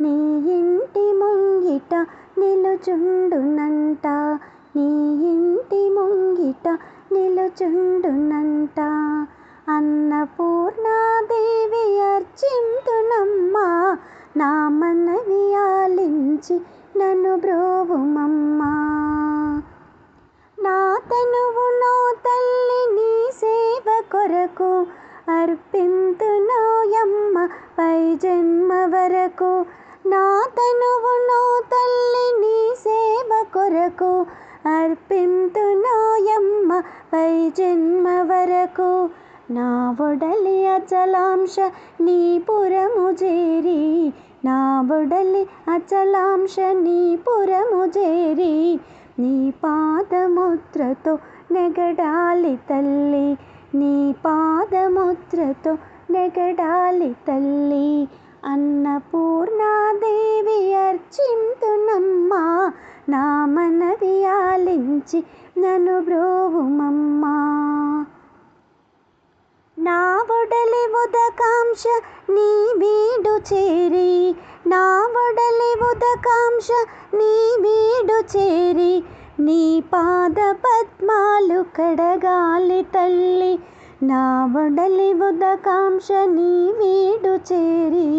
నీ ఇంటి ముంగిట నిలుచుండునంట. నీ ఇంటి ముంగిట నిలుచుండునంట. అన్నపూర్ణాదేవి అర్చింతునమ్మా. నా మనవి ఆలించి నన్ను బ్రోవుమమ్మా నా తనువు నో తల్లి నీ సేవ కొరకు అర్పింతునోయమ్మ పై జన్మ వరకు నా తనువు నో తల్లి నీ సేవ కొరకు అర్పింతునోయమ్మ పై జన్మ వరకు. నా ఒడలి అచలాంశ నీ పురము చేరి. నా ఒడలి అచలాంశ నీ పురము చేరి. నీ పాదముద్రతో నెగడాలి తల్లి. నీ పాదముద్రతో నెగడాలి తల్లి. అన్నపూర్ణ అర్చింతునమ్మా నా మనవి ఆలించి నన్ను బ్రోవుమమ్మా. నా ఒడలి ఉదకాంక్ష నీ వీడు చేరి నా ఒడలి ఉదకాంక్ష నీ వీడు చేరి నీ పాద పద్మాలు కడగాలి తల్లి. నా ఒడలి ఉదకాంక్ష నీ వీడు చేరి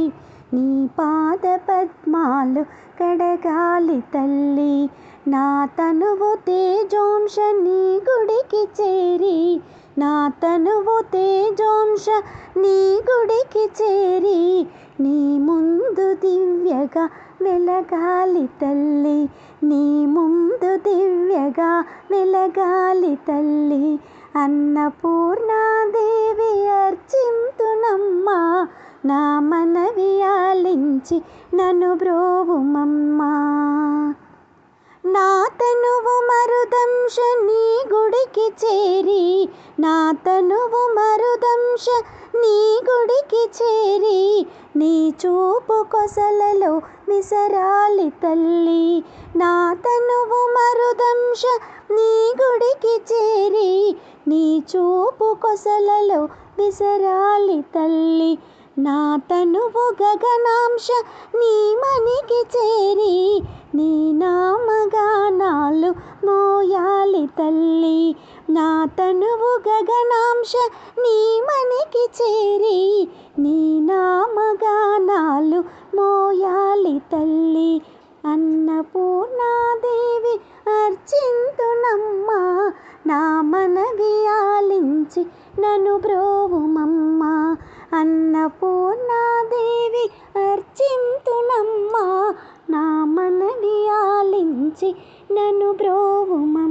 నీ పాద పద్మాలు కడగాలి తల్లి. నా తనువు తేజోంశ నీ గుడికి చేరి. నా తనువు తేజోంశ నీ గుడికి చేరి. నీ ముందు దివ్యగా వెలగాలి తల్లి. నీ ముందు దివ్యగా వెలగాలి తల్లి. అన్నపూర్ణాదేవి అర్చింతునమ్మా. నా మనవి ఆలించి నన్ను బ్రోవుమమ్మా. నా తనువు మరుదంశ నీ గుడికి చేరి నా తనువు మరుదంశ నీ గుడికి చేరి నీ చూపు కొసలలో విసరాలి తల్లి. నా తనువు మరుదంశ నీ గుడికి చేరి నీ చూపు కొసలలో విసరాలి తల్లి. నా తనువు గగనాంశ నీ మనికి చేరి నీ నామగానాలు మోయాలి తల్లి. నా తనువు గగనాంశ నీ మనికి చేరి నీ నామగానాలు మోయాలి తల్లి. అన్నపూర్ణాదేవి అర్చింతునమ్మా నా మనవి ఆలించి నన్ను బ్రోవుమమ్మా అన్నపూర్ణాదేవి అర్చింతునమ్మా నా మనవి ఆలించి నన్ను బ్రోవుమ